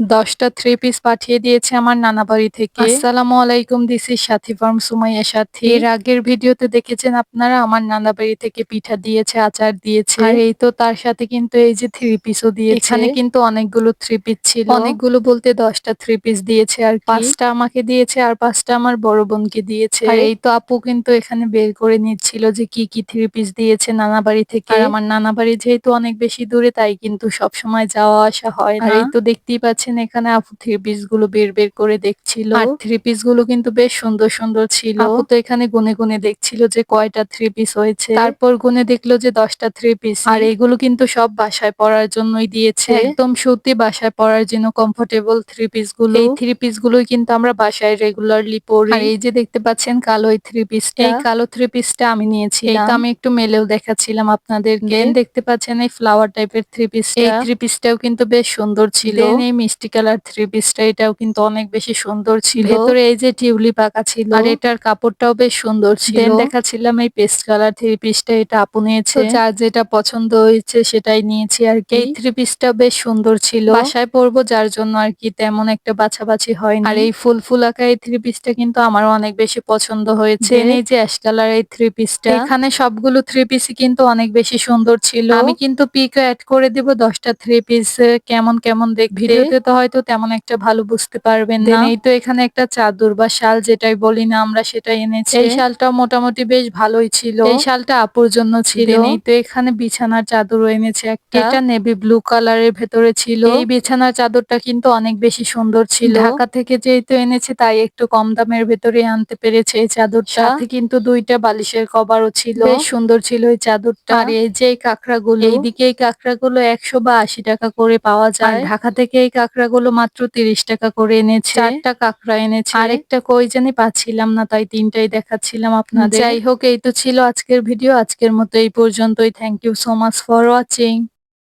দশটা three piece পাঠিয়ে দিয়েছে আমার নানা বাড়ি থেকে। আসসালামু আলাইকুম this is Sathi farm Sumaiya Sathi এর আগের ভিডিওতে দেখেছেন আপনারা আমার নানা বাড়ি থেকে পিঠা দিয়েছে আচার দিয়েছে। আর এই তো তার সাথে কিন্তু এই যে থ্রি পিসও দিয়েছে। এখানে কিন্তু অনেকগুলো থ্রি পিস ছিল। অনেকগুলো বলতে দশটা থ্রি পিস দিয়েছে আর পাঁচটা আমাকে দিয়েছে আর পাঁচটা আমার বড় বোনকে দিয়েছে। আর এই তো আপু কিন্তু এখানে বের করে নিচ্ছিল যে কি কি থ্রি পিস দিয়েছে নানা বাড়ি থেকে। আর আমার নানা বাড়ি যেহেতু অনেক বেশি দূরে তাই কিন্তু সব সময় যাওয়া আসা হয় না। আর এই তো দেখতেই পাচ্ছেন এখানে? আপু থ্রি পিসগুলো বের বের করে দেখছিল। আর থ্রি পিসগুলো কিন্তু বেশ সুন্দর সুন্দর ছিল। আপু তো এখানে গুনে গুনে দেখছিল যে কয়টা থ্রি পিস হয়েছে। তারপর গুনে দেখল যে দশটা থ্রি পিস আর এগুলো কিন্তু সব বাসায় পরার জন্যই দিয়েছে। একদম সত্যি বাসায় পরার জন্য কমফোর্টেবল থ্রি পিসগুলো। এই থ্রি পিস গুলোই কিন্তু আমরা বাসায় রেগুলারলি পরি। আর এই যে দেখতে পাচ্ছেন কালো এই থ্রি পিস এই কালো থ্রি পিসটা আমি নিয়েছি তো আমি একটু মেলেও দেখাচ্ছিলাম আপনাদেরকে। দেখতে পাচ্ছেন এই ফ্লাওয়ার টাইপের থ্রি পিস এই থ্রি পিসটাও কিন্তু বেশ সুন্দর ছিল। এই মিষ্টি কালার থ্রি পিসটা এটাও কিন্তু অনেক বেশি সুন্দর ছিল। ভেতরে এই যে টিউলি পাকা ছিল। আর এটার কাপড়টাও বেশ সুন্দর ছিল। দেখাচ্ছিলাম এই পেস্ট কালার থ্রি পিসটা এটা আপু নিয়েছে। যার যেটা পছন্দ হয়েছে সেটাই নিয়েছি আর কি। এই থ্রি পিসটা বেশ সুন্দর ছিল। বাসায় পরবো যার জন্য আর কি তেমন একটা বাছাবাছি হয়নি। আর এই ফুল ফুল আঁকা এই থ্রি পিসটা কিন্তু আমারও অনেক বেশি পছন্দ হয়েছে। এই যে অ্যাশ কালার এই থ্রি পিসটা এখানে সবগুলো থ্রি পিসই কিন্তু অনেক বেশি সুন্দর ছিল। আমি কিন্তু পিক অ্যাড করে দিব দশটা থ্রি পিস কেমন কেমন দেখ ভিডিওতে তো হয়তো তেমন একটা ভালো বুঝতে পারবেন না। এই তো এখানে একটা চাদর বা শাল যেটাই বলি না আমরা সেটাই এনেছি। এই শালটা মোটামুটি বেশ ভালোই ছিল। এই শালটা আপুর জন্য ছিল। এই তো এখানে বিছানার চাদরও এনেছে একটা। এটা নেভি ব্লু কালারের ভেতরে ছিল। এই বিছানার চাদরটা কিন্তু অনেক বেশি সুন্দর ছিল। ঢাকা থেকে যেহেতু এনেছে তাই একটু কম দামের ভেতরে আনতে পেরেছে এই চাদরটা। সাথে কিন্তু দুইটা বালিশের কভারও ছিল। বেশ সুন্দর ছিল এই চাদরটা। আর এই যে কাঁকড়াগুলো এইদিকে এই কাঁকড়াগুলো একশো বা আশি টাকা করে পাওয়া যায়। ঢাকা থেকে এই কাঁকড়াগুলো মাত্র তিরিশ টাকা করে এনেছে। চারটা কাঁকড়া এনেছে। আরেকটা কই জানি পাচ্ছিলাম না তাই তিনটাই দেখাচ্ছিলাম আপনাদের। যাই হোক এই তো ছিল আজকের ভিডিও। আজকের মতো এই পর্যন্তই। Thank you so much for watching